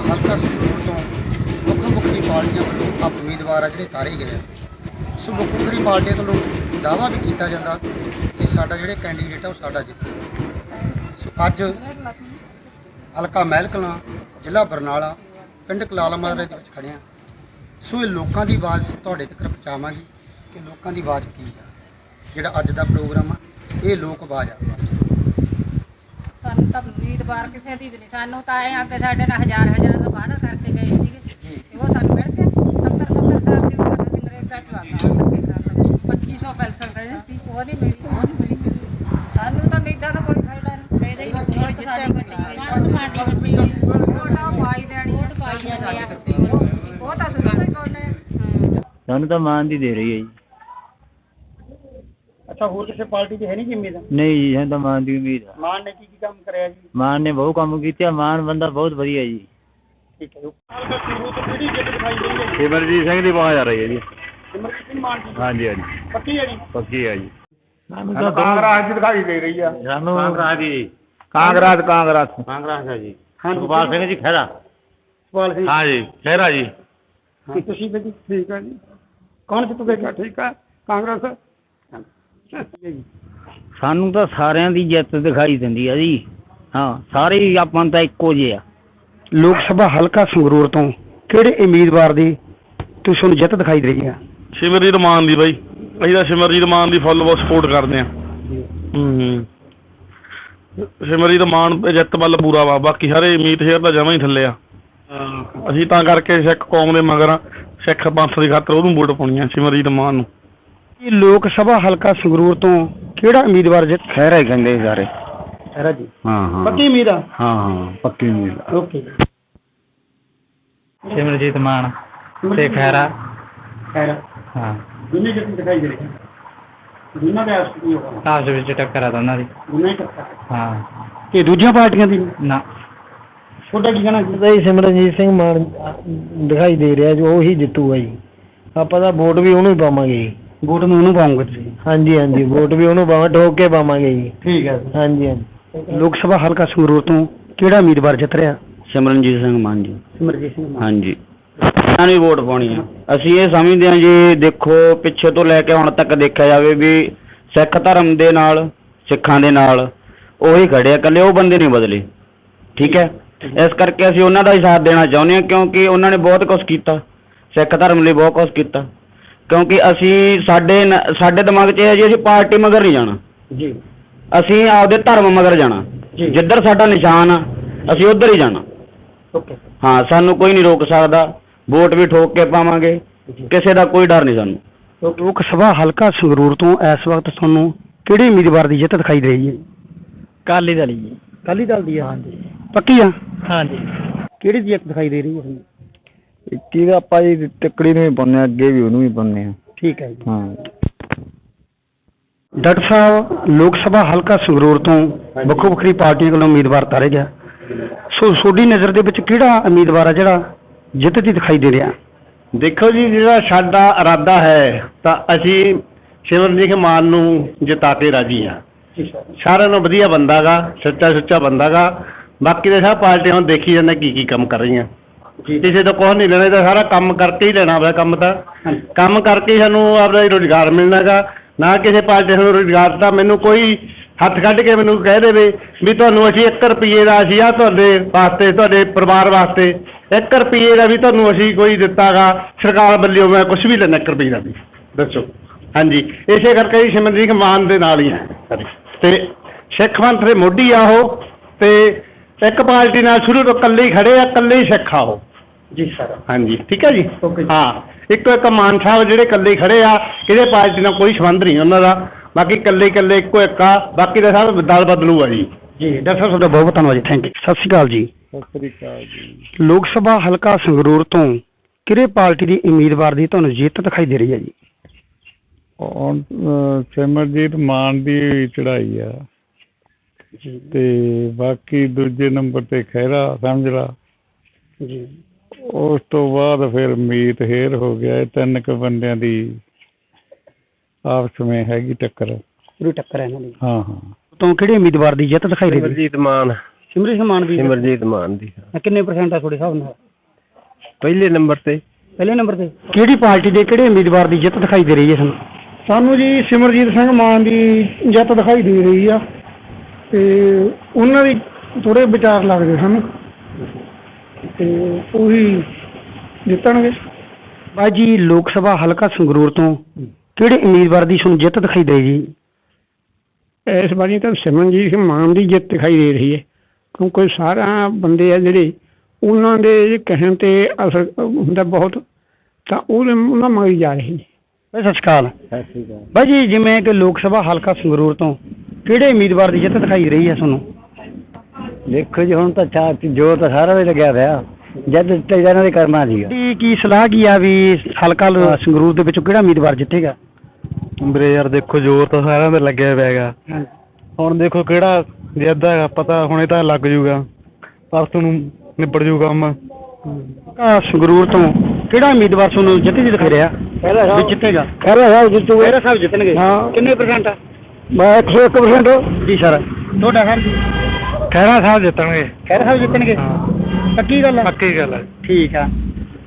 ਹਲਕਾ ਸੰਗਰੂਰ ਤੋਂ ਮੁੱਖ ਮੁੱਖਰੀ ਪਾਰਟੀਆਂ ਵੱਲੋਂ ਆਪ ਉਮੀਦਵਾਰ ਆ ਜਿਹੜੇ ਤਾਰੇ ਗਏ ਆ। ਸੋ ਮੁੱਖ ਮੁੱਖਰੀ ਪਾਰਟੀਆਂ ਵੱਲੋਂ ਦਾਅਵਾ ਵੀ ਕੀਤਾ ਜਾਂਦਾ ਕਿ ਸਾਡਾ ਜਿਹੜੇ ਕੈਂਡੀਡੇਟ ਆ ਉਹ ਸਾਡਾ ਜਿੱਤੂ। ਸੋ ਅੱਜ ਹਲਕਾ ਮਹਿਲ ਕਲਾਂ, ਜ਼ਿਲ੍ਹਾ ਬਰਨਾਲਾ, ਪਿੰਡ ਕਲਾਲਾ ਮਾਰੇ ਦੇ ਵਿੱਚ ਖੜੇ ਆ। ਸੋ ਇਹ ਲੋਕਾਂ ਦੀ ਆਵਾਜ਼ ਤੁਹਾਡੇ ਤੱਕ ਪਹੁੰਚਾਵਾਂਗੇ ਕਿ ਲੋਕਾਂ ਦੀ ਆਵਾਜ਼ ਕੀ ਆ? ਜਿਹੜਾ ਅੱਜ ਦਾ ਪ੍ਰੋਗਰਾਮ ਆ, ਇਹ ਲੋਕ ਆਵਾਜ਼ ਆ। ਸਾਨੂੰ ਤਾਂ ਉਮੀਦਵਾਰ ਕਿਸੇ ਦੀ ਵੀ ਨਹੀਂ। ਸਾਨੂੰ ਤਾਂ ਐ ਅੱਗੇ ਸਾਡੇ ਨਾਲ ਹਜ਼ਾਰ ਹਜ਼ਾਰ ਦਾ ਵਾਅਦਾ ਕਰਕੇ ਗਏ ਸੀਗੇ। ਜੀ। ਤੇ ਉਹ ਸਾਨੂੰ ਮਿਲ ਕੇ 70 70 ਸਾਲ ਦੀ ਉਮਰ ਅਸੀਂ ਨਰੇਗਾ ਚ ਆਗਾ ਧੱਕੇ ਖਾ 2500 ਪੈਨਸ਼ਨ ਕਹਿੰਦੇ ਸੀ। ਉਹ ਨਹੀਂ ਮਿਲੀ। ਉਹ ਨਹੀਂ ਮਿਲੀ ਸਾਨੂੰ ਤਾਂ ਉਮੀਦਾਂ ਦਾ ਕੋਈ ਫਾਇਦਾ ਨਹੀਂ। ਫਾਇਦਾ ਹੀ ਨਹੀਂ। ਕੋਈ ਜਿੱਤੇ ਗੱਡੀ ਸਾਡੀ ਗੱਡੀ ਵੋਟਾਂ ਪਾਈ ਦੇਣੀ ਵੋਟ ਪਾਈ ਜਾਂਦੇ ਆ। ਉਹ ਤਾਂ ਸੁਣਦਾ ਹੀ ਕੋਨੇ ਹਾਂ ਸਾਨੂੰ ਤਾਂ ਮਾਨ ਦੀ ਦੇ ਰਹੀ ਹੈ ਜੀ। ਅੱਛਾ ਹੋਰ ਕਿਸੇ ਪਾਰਟੀ ਦੀ ਹੈ ਨਹੀਂ ਜਿੰਮੇਦਾਰ ਨਹੀਂ ਜੀ ਸਾਨੂੰ ਤਾਂ ਮਾਨ ਦੀ ਉਮੀਦ ਆ। ਮਾਨ ਨੇ ਕੀ ਕੀ ਕੰਮ ਕਰਿਆ ਜੀ? ਮਾਨ ਨੇ ਬਹੁਤ ਕੰਮ ਕੀਤੇ ਆ ਮਾਨ ਬੰਦਾ ਬਹੁਤ ਵਧੀਆ ਜੀ। ਠੀਕ ਹੈ ਹਲਕਾ ਸੰਗਰੂਰ ਤੋਂ ਕਿਹੜੀ ਜਿੱਤ ਦਿਖਾਈ ਦੇ ਰਹੀ ਹੈ ਸਿਮਰਜੀਤ ਸਿੰਘ ਦੀ ਆਵਾਜ਼ ਆ ਰਹੀ ਹੈ ਜੀ। ਸਿਮਰਜੀਤ ਸਿੰਘ ਮਾਨ ਜੀ ਹਾਂਜੀ ਹਾਂਜੀ। ਪੱਕੀ ਹੈ ਜੀ? ਪੱਕੀ ਹੈ ਜੀ। ਸਾਨੂੰ ਕਾਂਗਰਸ ਦੀ ਦਿਖਾਈ ਦੇ ਰਹੀ ਆ। ਸਾਨੂੰ ਕਾਂਗਰਸ ਦੀ। ਕਾਂਗਰਸ ਕਾਂਗਰਸ। ਕਾਂਗਰਸ ਦਾ ਜੀ। ਹਾਂਜੀ। ਸਿੰਘ ਜੀ ਖਹਿਰਾ। ਸਵਾਲ ਸੀ ਹਾਂ ਜੀ ਖਹਿਰਾ ਜੀ। ਹਾਂ, ਤੁਸੀਂ ਵੀ ਜੀ ਠੀਕ ਹੈ ਜੀ। ਕੌਣ ਜਿੱਤੂਗਾ ਠੀਕ ਹੈ ਕਾਂਗਰਸ। ਸਾਨੂੰ ਤਾਂ ਸਾਰਿਆਂ ਦੀ ਜਿੱਤ ਦਿਖਾਈ ਦਿੰਦੀ ਆ ਜੀ। ਹਾਂ ਸਾਰੇ ਹੀ ਆਪਾਂ ਨੂੰ ਤਾਂ ਇੱਕੋ ਜਿਹੇ ਆ। ਲੋਕ ਸਭਾ ਹਲਕਾ ਸੰਗਰੂਰ ਤੋਂ ਕਿਹੜੇ ਉਮੀਦਵਾਰ ਦੀ ਤੁਸੀਂ ਨੂੰ ਜਿੱਤ ਦਿਖਾਈ ਦੇ ਰਹੀ ਆ? ਸਿਮਰਜੀਤ ਮਾਨ ਦੀ ਬਾਈ। ਅਸੀਂ ਤਾਂ ਸਿਮਰਜੀਤ ਮਾਨ ਦੀ ਫੁੱਲ ਸਪੋਰਟ ਕਰਦੇ ਆ। ਹੂੰ। ਸਿਮਰਜੀਤ ਮਾਨ ਜਿੱਤ ਵੱਲ ਪੂਰਾ ਵਾ। ਬਾਕੀ ਸਾਰੇ ਮੀਤ ਸ਼ੇਰ ਤਾਂ ਜਮਾਂ ਹੀ ਥੱਲੇ ਆ। ਅਸੀਂ ਤਾਂ ਕਰਕੇ ਸਿੱਖ ਕੌਮ ਦੇ ਮਗਰ ਆ, ਸਿੱਖ ਪੰਥ ਦੀ ਖਾਤਰ ਉਹਨੂੰ ਵੋਟ ਪਾਉਣੀ ਆ ਸਿਮਰਜੀਤ ਮਾਨ ਨੂੰ। ਲੋਕ ਸਭਾ ਹਲਕਾ ਸੰਗਰੂਰ ਤੋਂ ਕਿਹੜਾ ਉਮੀਦਵਾਰ ਜਿੱਤ ਖੈਰ ਹੀ ਕਹਿੰਦੇ ਸਾਰੇ। ਖੈਰਾ ਜੀ। ਹਾਂ ਹਾਂ। ਪੱਕੀ ਉਮੀਦ ਆ? ਹਾਂ ਹਾਂ ਪੱਕੀ ਉਮੀਦ ਓਕੇ ਸਿਮਰਜੀਤ ਮਾਨ ਤੇ ਖੈਰਾ ਖੈਰਾ ਹਾਂ। ਦੋਨੇ ਜਿੱਤ ਦਿਖਾਈ ਦੇ ਰਹੀ ਦੋਨਾਂ ਦਾ ਆਸ ਕੀ ਹੋਗਾ ਆਪਸ ਵਿੱਚ ਟੱਕਰ ਆ ਦੋਨਾਂ ਦੀ। ਦੋਨੇ ਟੱਕਰ ਹਾਂ। ਤੇ ਦੂਜੀਆਂ ਪਾਰਟੀਆਂ ਦੀ? ਨਾ। ਤੁਹਾਡਾ ਕੀ ਕਹਿਣਾ ਜੀ? ਤਾਂ ਜੀ ਸਿਮਰਨਜੀਤ ਸਿੰਘ ਮਾਨ ਦਿਖਾਈ ਦੇ ਰਿਹਾ ਜੋ ਉਹੀ ਜਿੱਤੂਗਾ ਜੀ। ਆਪਾਂ ਤਾਂ ਵੋਟ ਵੀ ਉਹਨੂੰ ਹੀ ਪਾਵਾਂਗੇ। ਜੀ ਵੋਟ ਨੂੰ ਉਹਨੂੰ ਪਾਉਂਗੇ ਤੁਸੀਂ ਹਾਂਜੀ ਹਾਂਜੀ ਵੋਟ ਵੀ ਉਹਨੂੰ ਪਾਵਾਂ ਠੋਕ ਕੇ ਪਾਵਾਂਗੇ ਜੀ। ਠੀਕ ਹੈ। ਹਾਂਜੀ ਹਾਂਜੀ। ਲੋਕ ਸਭਾ ਹਲਕਾ ਸੰਗਰੂਰ ਤੋਂ ਕਿਹੜਾ ਉਮੀਦਵਾਰ ਜਿੱਤ ਰਿਹਾ? ਸਿਮਰਨਜੀਤ ਸਿੰਘ ਮਾਨ ਜੀ ਸਿਮਰਜੀਤ ਸਿੰਘ ਮਾਨ ਹਾਂਜੀ। ਇਹਨਾਂ ਨੂੰ ਵੋਟ ਪਾਉਣੀ ਆ। ਅਸੀਂ ਇਹ ਸਮਝਦੇ ਹਾਂ ਜੀ ਦੇਖੋ ਪਿੱਛੇ ਤੋਂ ਲੈ ਕੇ ਹੁਣ ਤੱਕ ਦੇਖਿਆ ਜਾਵੇ ਵੀ ਸਿੱਖ ਧਰਮ ਦੇ ਨਾਲ ਸਿੱਖਾਂ ਦੇ ਨਾਲ ਉਹੀ ਖੜੇ ਆ ਇਕੱਲੇ ਉਹ ਬੰਦੇ ਨਹੀਂ ਬਦਲੇ। ਠੀਕ ਹੈ? ਇਸ ਕਰਕੇ ਅਸੀਂ ਉਹਨਾਂ ਦਾ ਹੀ ਸਾਥ ਦੇਣਾ ਚਾਹੁੰਦੇ ਹਾਂ ਕਿਉਂਕਿ ਉਹਨਾਂ ਨੇ ਬਹੁਤ ਕੁਝ ਕੀਤਾ। ਸਿੱਖ ਧਰਮ ਲਈ ਬਹੁਤ ਕੁਝ ਕੀਤਾ। ਕਿਉਂਕਿ ਅਸੀਂ ਸਾਡੇ ਨ- ਸਾਡੇ ਦਿਮਾਗ 'ਚ ਇਹ ਹੈ ਜੀ ਅਸੀਂ ਪਾਰਟੀ ਮਗਰ ਨਹੀਂ ਜਾਣਾ। ਜੀ। ਅਸੀਂ ਆਪਦੇ ਧਰਮ ਮਗਰ ਜਾਣਾ। ਜੀ। ਜਿੱਧਰ ਸਾਡਾ ਨਿਸ਼ਾਨ ਆ ਅਸੀਂ ਉੱਧਰ ਹੀ ਜਾਣਾ। ਓਕੇ। ਹਾਂ ਸਾਨੂੰ ਕੋਈ ਨਹੀਂ ਰੋਕ ਸਕਦਾ। ਵੋਟ ਵੀ ਠੋਕ ਕੇ ਪਾਵਾਂਗੇ। ਕਿਸੇ ਦਾ ਕੋਈ ਡਰ ਨਹੀਂ ਸਾਨੂੰ। ਲੋਕ ਸਭਾ ਹਲਕਾ ਸੰਗਰੂਰ ਤੋਂ ਇਸ ਵਕਤ ਤੁਹਾਨੂੰ ਕਿਹੜੇ ਉਮੀਦਵਾਰ ਦੀ ਜਿੱਤ ਦਿਖਾਈ ਦੇ ਰਹੀ ਹੈ? ਕਾਲੀ ਦਲੀ ਜੀ। ਕਾਲੀ ਦਲ ਦੀ ਆ ਹਾਂਜੀ। ਪੱਕੀ ਆ? ਹਾਂਜੀ। ਕਿਹੜੀ ਜਿੱਤ ਦਿਖਾਈ ਦੇ ਰਹੀ ਹੈ? ਤੁਹਾਨੂੰ? ਕੀ ਦਾ ਆਪਾਂ ਜੀ ਟੱਕੜੀ ਨੂੰ ਵੀ ਪਾਉਂਦੇ ਹਾਂ ਅੱਗੇ ਵੀ ਉਹਨੂੰ ਵੀ ਪਾਉਂਦੇ ਹਾਂ। ਠੀਕ ਹੈ ਜੀ। ਹਾਂ। ਡਾਕਟਰ ਸਾਹਿਬ ਲੋਕ ਸਭਾ ਹਲਕਾ ਸੰਗਰੂਰ ਤੋਂ ਵੱਖੋ ਵੱਖਰੀ ਪਾਰਟੀਆਂ ਵੱਲੋਂ ਉਮੀਦਵਾਰ ਤਾਰੇ ਗਿਆ। ਸੋ ਤੁਹਾਡੀ ਨਜ਼ਰ ਦੇ ਵਿੱਚ ਕਿਹੜਾ ਉਮੀਦਵਾਰ ਆ ਜਿਹੜਾ ਜਿੱਤ ਦੀ ਦਿਖਾਈ ਦੇ ਰਿਹਾ? ਦੇਖੋ ਜੀ ਜਿਹੜਾ ਸਾਡਾ ਇਰਾਦਾ ਹੈ ਤਾਂ ਅਸੀਂ ਸਿਮਰਜੀਤ ਮਾਨ ਨੂੰ ਜਿਤਾ ਕੇ ਰਾਜੀ ਆ ਸਾਰਿਆਂ ਨੂੰ ਵਧੀਆ ਬੰਦਾਗਾ ਸੱਚਾ ਸੁੱਚਾ ਬੰਦਾਗਾ ਬਾਕੀ ਦੇ ਸਭ ਪਾਰਟੀਆਂ ਹੁਣ ਦੇਖੀ ਜਾਂਦੇ ਕੀ ਕੀ ਕੰਮ ਕਰ ਰਹੀਆਂ। ਕਿਸੇ ਤੋਂ ਕੁਛ ਨਹੀਂ ਲੈਣਾ ਇਹ ਤਾਂ ਸਾਰਾ ਕੰਮ ਕਰਕੇ ਹੀ ਲੈਣਾ ਹੋਇਆ ਕੰਮ ਤਾਂ। ਕੰਮ ਕਰਕੇ ਹੀ ਸਾਨੂੰ ਆਪਦਾ ਰੋਜ਼ਗਾਰ ਮਿਲਣਾਗਾ। ਨਾ ਕਿਸੇ ਪਾਰਟੀ ਨੂੰ ਰੋਜ਼ਗਾਰ ਦਾ ਮੈਨੂੰ ਕੋਈ ਹੱਥ ਕੱਢ ਕੇ ਮੈਨੂੰ ਕਹਿ ਦੇਵੇ ਵੀ ਤੁਹਾਨੂੰ ਅਸੀਂ 1 ਰੁਪਏ ਦਾ ਅਸੀਂ ਆ ਤੁਹਾਡੇ ਵਾਸਤੇ ਤੁਹਾਡੇ ਪਰਿਵਾਰ ਵਾਸਤੇ 1 ਰੁਪਏ ਦਾ ਵੀ ਤੁਹਾਨੂੰ ਅਸੀਂ ਕੋਈ ਦਿੱਤਾਗਾ। ਸਰਕਾਰ ਵੱਲੋਂ ਮੈਂ ਕੁਝ ਵੀ ਲੈਣਾ 1 ਰੁਪਏ ਦਾ ਵੀ। ਦੱਸੋ। ਹਾਂਜੀ। ਇਸੇ ਕਰਕੇ ਹੀ ਸਿਮਰਜੀਤ ਮਾਨ ਦੇ ਨਾਲ ਹੀ ਹੈ। ਤੇ ਸਿੱਖ ਮੰਤਰੀ ਮੋਢੀ ਆ ਉਹ ਤੇ ਇੱਕ ਪਾਰਟੀ ਨਾਲ ਸ਼ੁਰੂ ਤੋਂ ਇਕੱਲੇ ਹੀ ਖੜੇ ਆ ਇਕੱਲੇ ਹੀ ਸਿੱਖ ਆ ਉਹ। ਜੀ ਸਰ। ਹਾਂਜੀ ਠੀਕ ਹੈ ਜੀ? Okay ਜੀ। ਹਾਂ ਇੱਕੋ ਇੱਕ ਮਾਨ ਸਾਹਿਬ ਜਿਹੜੇ ਇਕੱਲੇ ਹੀ ਖੜੇ ਆ ਕਿਸੇ ਪਾਰਟੀ ਨਾਲ ਕੋਈ ਸੰਬੰਧ ਨਹੀਂ ਉਹਨਾਂ ਦਾ। ਬਾਕੀ ਇਕੱਲੇ ਇਕੱਲੇ ਇੱਕੋ ਇੱਕ ਆ ਬਾਕੀ ਦਾ ਸਭ ਦਲ ਬਦਲੂ ਆ ਜੀ। ਜੀ। ਡਾਕਟਰ ਸਾਹਿਬ ਤੁਹਾਡਾ ਬਹੁਤ ਬਹੁਤ ਧੰਨਵਾਦ ਜੀ ਥੈਂਕ ਯੂ ਸਤਿ ਸ਼੍ਰੀ ਅਕਾਲ ਜੀ। ਸਤਿ ਸ੍ਰੀ ਅਕਾਲ ਜੀ। ਲੋਕ ਸਭਾ ਹਲਕਾ ਸੰਗਰੂਰ ਤੋਂ ਕਿਹੜੇ ਪਾਰਟੀ ਦੀ ਉਮੀਦਵਾਰ ਦੀ ਤੁਹਾਨੂੰ ਜਿੱਤ ਦਿਖਾਈ ਦੇ ਰਹੀ ਹੈ ਜੀ? ਹੁਣ ਅਹ, ਸਿਮਰਜੀਤ ਮਾਨ ਦੀ ਚੜਾਈ ਆ। ਤੇ ਬਾਕੀ ਦੂਜੇ ਨੰਬਰ ਤੇ ਖਹਿਰਾ ਸਮਝ ਲਾ ਜੀ। ਉਸ ਤੋਂ ਬਾਅਦ ਫਿਰ ਮੀਤ ਹੇਰ ਹੋ ਗਿਆ। ਇਹ ਤਿੰਨ ਕੁ ਬੰਦਿਆਂ ਦੀ ਆਪਸ ਵਿੱਚ ਹੈਗੀ ਟੱਕਰ। ਪੂਰੀ ਟੱਕਰ ਹੈ ਇਹਨਾਂ ਦੀ। ਹਾਂ ਹਾਂ। ਤੋਂ ਕਿਹੜੇ ਉਮੀਦਵਾਰ ਦੀ ਜਿੱਤ ਦਿਖਾਈ ਦੇ ਰਹੀ? ਹੈ ਸਿਮਰਜੀਤ ਮਾਨ। ਸਿਮਰਜੀਤ ਮਾਨ ਦੀ ਸਿਮਰਜੀਤ ਮਾਨ ਦੀ ਕਿੰਨੇ ਪਰਸੈਂਟ ਆ ਤੁਹਾਡੇ ਹਿਸਾਬ ਨਾਲ? ਪਹਿਲੇ ਨੰਬਰ ਤੇ। ਪਹਿਲੇ ਨੰਬਰ ਤੇ। ਕਿਹੜੀ ਪਾਰਟੀ ਦੇ ਕਿਹੜੇ ਉਮੀਦਵਾਰ ਦੀ ਜਿੱਤ ਦਿਖਾਈ ਦੇ ਰਹੀ ਹੈ ਸਾਨੂੰ? ਸਾਨੂੰ ਜੀ ਸਿਮਰਜੀਤ ਸਿੰਘ ਮਾਨ ਦੀ ਜਿੱਤ ਦਿਖਾਈ ਦੇ ਰਹੀ ਆ। ਤੇ ਉਹਨਾਂ ਦੀ ਥੋੜੇ ਵਿਚਾਰ ਲੱਗਦੇ ਸਾਨੂੰ। ਤੇ ਉਹੀ ਜਿੱਤਣਗੇ। ਬਾਈ ਜੀ ਲੋਕ ਸਭਾ ਹਲਕਾ ਸੰਗਰੂਰ ਤੋਂ ਕਿਹੜੇ ਉਮੀਦਵਾਰ ਦੀ ਤੁਹਾਨੂੰ ਜਿੱਤ ਦਿਖਾਈ ਦੇ ਜੀ? ਇਸ ਵਾਰੀ ਤਾਂ ਸਿਮਰਨਜੀਤ ਸਿੰਘ ਮਾਨ ਦੀ ਜਿੱਤ ਦਿਖਾਈ ਦੇ ਰਹੀ ਹੈ ਕਿਉਂਕਿ ਸਾਰਾ ਬੰਦੇ ਆ ਜਿਹੜੇ ਉਹਨਾਂ ਦੇ ਕਹਿਣ ਤੇ ਅਸਰ ਹੁੰਦਾ ਬਹੁਤ ਤਾਂ ਉਹਦੇ ਉਹਨਾਂ ਮੰਗੀ ਜਾ ਰਹੀ ਹੈ ਬਾਈ ਸਤਿ ਸ਼੍ਰੀ ਅਕਾਲ। ਬਾਈ ਜੀ ਜਿਵੇਂ ਕਿ ਲੋਕ ਸਭਾ ਹਲਕਾ ਸੰਗਰੂਰ ਤੋਂ ਕਿਹੜੇ ਉਮੀਦਵਾਰ ਦੀ ਜਿੱਤ ਦਿਖਾਈ ਰਹੀ ਹੈ ਤੁਹਾਨੂੰ? ਦੇਖੋ ਜੀ ਹੁਣ ਤਾਂ ਚਾਰ ਜੋ ਤਾਂ ਸਾਰਾ ਵੀ ਲੱਗਿਆ ਹੋਇਆ ਜਦ ਤੇ ਇਹਨਾਂ ਦੇ ਕਰਨਾ ਸੀਗਾ ਕੀ ਕੀ ਸਲਾਹ ਕੀ ਆ ਵੀ ਹਲਕਾ ਲ- ਸੰਗਰੂਰ ਦੇ ਵਿੱਚੋਂ ਕਿਹੜਾ ਉਮੀਦਵਾਰ ਜਿੱਤੇਗਾ? ਵੀਰੇ ਯਾਰ ਦੇਖੋ ਜ਼ੋਰ ਤਾਂ ਸਾਰਿਆਂ ਦੇ ਲੱਗਿਆ ਪਿਆ ਹੈਗਾ। ਹੁਣ ਦੇਖੋ ਕਿਹੜਾ ਜਿੱਦਾਂ ਹੈਗਾ ਪਤਾ ਹੁਣੇ ਤਾਂ ਲੱਗ ਜੂਗਾ। ਪਰਸੋਂ ਨੂੰ ਨਿਬੜ ਜੂ ਕੰਮ। ਹਲਕਾ ਸੰਗਰੂਰ ਤੋਂ ਕਿਹੜਾ ਉਮੀਦਵਾਰ ਤੁਹਾਨੂੰ ਜਿੱਤ ਜੀ ਦਿਖਾਈ ਰਿਹਾ? ਵੀ ਜਿੱਤੇਗਾ? ਖੈਰਾ ਸਾਹਿਬ ਜਿੱਤੂ ਖਹਿਰਾ ਸਾਹਿਬ ਜਿੱਤਣਗੇ। ਹਾਂ। ਕਿੰਨੇ ਪਰਸੈਂਟ ਮੈਂ 101% ਜੀ ਸਰ। ਤੁਹਾਡਾ ਸਰ ਖਹਿਰਾ ਸਾਹਿਬ ਜਿੱਤਣਗੇ। ਖਹਿਰਾ ਸਾਹਿਬ ਜਿੱਤਣਗੇ? ਪੱਕੀ ਗੱਲ ਹੈ ਪੱਕੀ ਗੱਲ ਹੈ ਠੀਕ ਆ।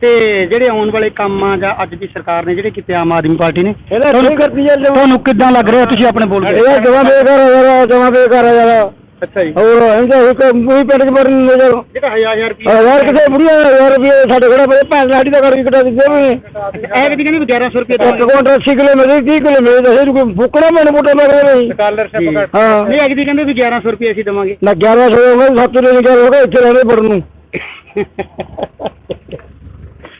ਤੇ ਜਿਹੜੇ ਆਉਣ ਵਾਲੇ ਕੰਮ ਆ ਜਾਂ ਅੱਜ ਦੀ ਸਰਕਾਰ ਨੇ ਜਿਹੜੇ ਕੀਤੇ ਆਮ ਆਦਮੀ ਪਾਰਟੀ ਨੇ ਇਹਦਾ ਕੀ ਕਰਦੀ ਹੈ ਤੁਹਾਨੂੰ ਕਿੱਦਾਂ ਲੱਗ ਰਿਹਾ? ਤੁਸੀਂ ਆਪਣੇ ਬੋਲ ਕੇ ਇਹ ਜਮਾ ਬੇਕਾਰ ਆ ਯਾਰ ਜਮਾ ਬੇਕਾਰ ਆ ਯਾਰ ਅੱਛਾ ਜੀ। ਹੋਰ ਇਹਦਾ ਇੱਕ ਵੀ ਪਿੰਡ ਚ ਮਰਨ ਨੂੰ ਜਦੋਂ ਜਿਹੜਾ ਹਜ਼ਾਰ ਹਜ਼ਾਰ ਰੁਪਏ ਯਾਰ ਕਿਸੇ ਬੁੜੀਆਂ ਯਾਰ ਰੁਪਏ ਸਾਡੇ ਕੋਲ ਬੜੇ ਭੈਣ ਲਾੜੀ ਦਾ ਕਰ ਵੀ ਕਟਾ ਦਿੱਤੇ ਨੇ ਐ ਕਿ ਕਹਿੰਦੇ ਵੀ 1100 ਰੁਪਏ ਇੱਕ ਕੁਆਂਟਲ 80 ਕਿਲੋ ਮਿਲੇ 30 ਕਿਲੋ ਮਿਲੇ ਦੱਸੇ ਕੋਈ ਫੁੱਕਣਾ ਮੈਨੂੰ ਬੁੱਟਾ ਲੱਗ ਰਿਹਾ ਨਹੀਂ ਸਕਾਲਰਸ਼ਿਪ ਹਾਂ। ਨਹੀਂ ਐ ਕਿ ਕਹਿੰਦੇ ਵੀ 1100 ਰੁਪਏ ਅਸੀਂ ਦੇਵਾਂਗੇ। ਨਾ 1100 ਹੋ ਗਏ 7 ਦੇ ਨਿਕਲ ਹੋ ਗਏ ਇੱਥੇ ਰਹਿਣੇ ਪੜਨ ਨੂੰ।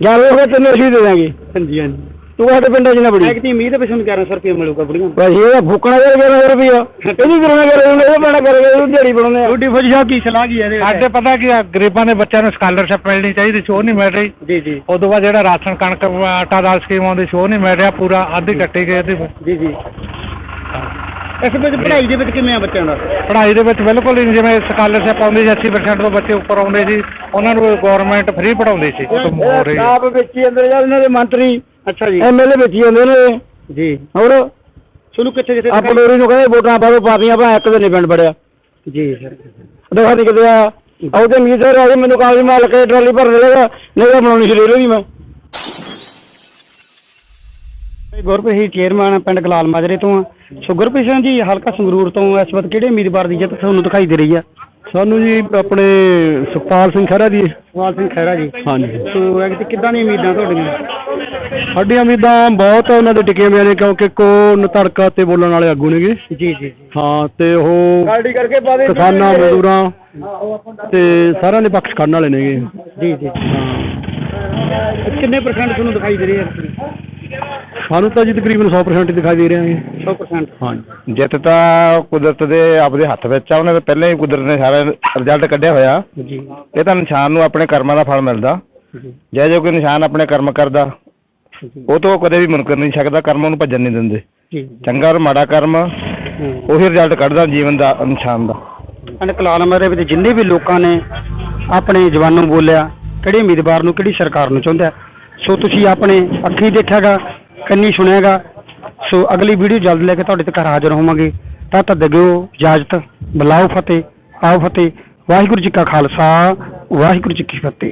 11 ਹੋ ਗਏ ਤੈਨੂੰ ਅਸੀਂ ਦੇ ਦਾਂਗੇ। ਹਾਂਜੀ ਹਾਂਜੀ। ਤੂੰ ਸਾਡੇ ਪਿੰਡਾਂ 'ਚ ਨਾ ਬੜੀ ਐ ਕਿ ਉਮੀਦ ਹੈ ਤੁਹਾਨੂੰ 1100 ਰੁਪਏ ਮਿਲੂਗਾ ਬੁੜੀਆਂ ਨੂੰ। ਬਸ ਇਹਦਾ ਫੁੱਕਣਾ ਯਾਰ 11 ਰੁਪਇਆ ਇਹਦੀ ਕਰਨਾ ਕਰ ਇਹ ਬਣਾ ਕਰੇਗਾ ਇਹ ਦਿਹਾੜੀ ਬਣਾਉਣੇ ਆ। ਤੁਹਾਡੀ ਫੌਜੀ ਸਾਹਿਬ ਕੀ ਸਲਾਹ ਕੀ ਹੈ ਇਹਦੇ ਸਾਡੇ ਪਤਾ ਕੀ ਆ ਗਰੀਬਾਂ ਦੇ ਬੱਚਿਆਂ ਨੂੰ ਸਕਾਲਰਸ਼ਿਪ ਮਿਲਣੀ ਚਾਹੀਦੀ ਸੀ ਉਹ ਨਹੀਂ ਮਿਲ ਰਹੀ। ਜੀ ਜੀ। ਉਦੋਂ ਬਾਅਦ ਜਿਹੜਾ ਰਾਸ਼ਨ ਕਣਕ ਆਟਾ ਦਾਲ ਸਕੀਮ ਆਉਂਦੀ ਸੀ ਉਹ ਨਹੀਂ ਮਿਲ ਰਿਹਾ ਪੂਰਾ ਅੱਧੀ ਕੱਟੀ ਗਈ ਇਹਦੀ। ਜੀ ਜੀ। ਇਸ ਵਿੱਚ ਪੜ੍ਹਾਈ ਦੇ ਵਿੱਚ ਕਿਵੇਂ ਆ ਬੱਚਿਆਂ ਦਾ? ਪੜ੍ਹਾਈ ਦੇ ਵਿੱਚ ਬਿਲਕੁਲ ਹੀ ਨਹੀਂ, ਜਿਵੇਂ ਸਕਾਲਰਸ਼ਿਪ ਆਉਂਦੀ ਸੀ 80% ਤੋਂ ਬੱਚੇ ਉੱਪਰ ਆਉਂਦੇ ਸੀ ਉਹਨਾਂ ਨੂੰ ਗਵਰਨਮੈਂਟ ਫ੍ਰੀ ਪੜਾਉਂਦੀ ਸੀ। ਉਹ ਤਾਂ ਹੋ ਰਹੀ ਹੈ ਆਪ ਵੇਚੀ ਜਾਂਦੇ ਯਾਰ ਇਹਨਾਂ ਦੇ ਮੰਤਰੀ। ਅੱਛਾ ਜੀ। ਐਮਐਲਏ ਵੇਚੀ ਜਾਂਦੇ ਨੇ ਜੀ। ਹੋਰ? ਤੁਹਾਨੂੰ ਕਿੱਥੇ ਜਿੱਥੇ ਆ ਪਲੋਰੀ ਨੂੰ ਕਹਿੰਦੇ ਵੋਟਾਂ ਪਾਓ ਪਾਦੀਆਂ ਆਪਾਂ ਇੱਕ ਦਿਨ ਨਹੀਂ ਪਿੰਡ ਬੜਿਆ ਜੀ ਸਰ। ਦੇਖਾ ਨਹੀਂ ਕਿਤੇ ਆ। ਉਹਦੇ ਮੀਤ ਆ ਮੈਨੂੰ ਕਾਗਜ਼ ਮਾਲ ਕੇ ਟਰਾਲੀ ਭਰ ਦੇਗਾ ਨਹੀਂ ਤਾਂ ਬਣਾਉਣੀ ਸੀ ਰੇਲੋ ਦੀ ਮੈਂ। ਗੁਰਪ੍ਰੀਤ ਸਿੰਘ ਚੇਅਰਮੈਨ ਪਿੰਡ ਗਲਾਲ ਮਾਜਰੇ ਤੋਂ ਆ। ਸੋ ਗੁਰਪ੍ਰੀਤ ਸਿੰਘ ਜੀ ਹਲਕਾ ਸੰਗਰੂਰ ਤੋਂ ਇਸ ਵਕਤ ਕਿਹੜੇ ਉਮੀਦਵਾਰ ਦੀ ਜਿੱਤ ਤੁਹਾਨੂੰ ਦਿਖਾਈ ਦੇ ਰਹੀ ਆ? ਸਾਨੂੰ ਜੀ ਆਪਣੇ ਸੁਖਪਾਲ ਸਿੰਘ ਖਹਿਰਾ ਜੀ। ਸਵਾਲ ਸਿੰਘ ਖਹਿਰਾ ਜੀ। ਹਾਂਜੀ। ਸੋ ਐਗਤੀ ਕਿੱਦਾਂ ਦੀਆਂ ਉਮੀਦਾਂ ਤੁਹਾਡੀਆਂ? ਸਾਡੀਆਂ ਉਮੀਦਾਂ ਬਹੁਤ ਉਹਨਾਂ ਦੇ ਟਿਕੀਆਂ ਹੋਈਆਂ ਨੇ ਕਿਉਂਕਿ ਕੋ ਨਤੜਕਾ ਤੇ ਬੋਲਣ ਵਾਲੇ ਆਗੂ ਨੇਗੇ। ਜੀ ਜੀ ਹਾਂ ਤੇ ਉਹ ਕਰਕੇ ਕਿਸਾਨਾਂ ਮਜ਼ਦੂਰਾਂ ਤੇ ਸਾਰਿਆਂ ਦੇ ਪੱਖ ਕਰਨ ਵਾਲੇ ਨੇਗੇ। ਜੀ ਜੀ। ਕਿੰਨੇ ਪਰਸੈਂਟ ਤੁਹਾਨੂੰ ਦਿਖਾਈ ਦੇ ਰਹੀ ਹੈ ਸਾਨੂੰ ਤਾਂ ਜੀ ਤਕਰੀਬਨ 100% ਹੀ ਦਿਖਾਈ ਦੇ ਰਿਹਾ ਹੈ 100% ਹਾਂਜੀ ਜਿੱਤ ਤਾਂ ਕੁਦਰਤ ਦੇ ਆਪਦੇ ਹੱਥ ਵਿੱਚ ਆ ਉਹਨੇ ਤਾਂ ਪਹਿਲਾਂ ਹੀ ਕੁਦਰਤ ਨੇ ਸਾਰਾ ਰਿਜ਼ਲਟ ਕੱਢਿਆ ਹੋਇਆ। ਜੀ। ਇਹ ਤਾਂ ਇਨਸਾਨ ਨੂੰ ਆਪਣੇ ਕਰਮਾਂ ਦਾ ਫਲ ਮਿਲਦਾ। ਜੀ। ਜੇ ਜੋ ਕੋਈ ਇਨਸਾਨ ਆਪਣੇ ਕਰਮ ਕਰਦਾ। ਉਹ ਤੋਂ ਕਦੇ ਵੀ ਮੁਨਕਰ ਨਹੀਂ ਸਕਦਾ ਕਰਮ ਉਹਨੂੰ ਭੱਜਣ ਨਹੀਂ ਦਿੰਦੇ। ਚੰਗਾ ਔਰ ਮਾੜਾ ਕਰਮ ਉਹੀ ਰਿਜ਼ਲਟ ਕੱਢਦਾ ਜੀਵਨ ਦਾ ਇਨਸਾਨ ਦਾ। ਕਲਾਲਮਾ ਦੇ ਵਿੱਚ ਜਿੰਨੇ ਵੀ ਲੋਕਾਂ ਨੇ ਆਪਣੇ ਜਵਾਨ ਨੂੰ ਬੋਲਿਆ ਕਿਹੜੇ ਉਮੀਦਵਾਰ ਨੂੰ ਕਿਹੜੀ ਸਰਕਾਰ ਨੂੰ ਚਾਹੁੰਦਾ। ਸੋ ਤੁਸੀਂ ਆਪਣੇ ਅੱਖੀਂ ਦੇਖਿਆਗਾ ਕੰਨੀ ਸੁਣਿਆਗਾ। ਸੋ ਅਗਲੀ ਵੀਡੀਓ ਜਲਦ ਲੈ ਕੇ ਤੁਹਾਡੇ ਤੱਕ ਹਾਜ਼ਰ ਹੋਵਾਂਗੇ। ਤਾਂ ਤਦ ਦਿਓ ਇਜਾਜ਼ਤ ਬੁਲਾਓ ਫਤਿਹ ਆਓ ਫਤਿਹ। ਵਾਹਿਗੁਰੂ ਜੀ ਕਾ ਖਾਲਸਾ ਵਾਹਿਗੁਰੂ ਜੀ ਕੀ ਫਤਿਹ।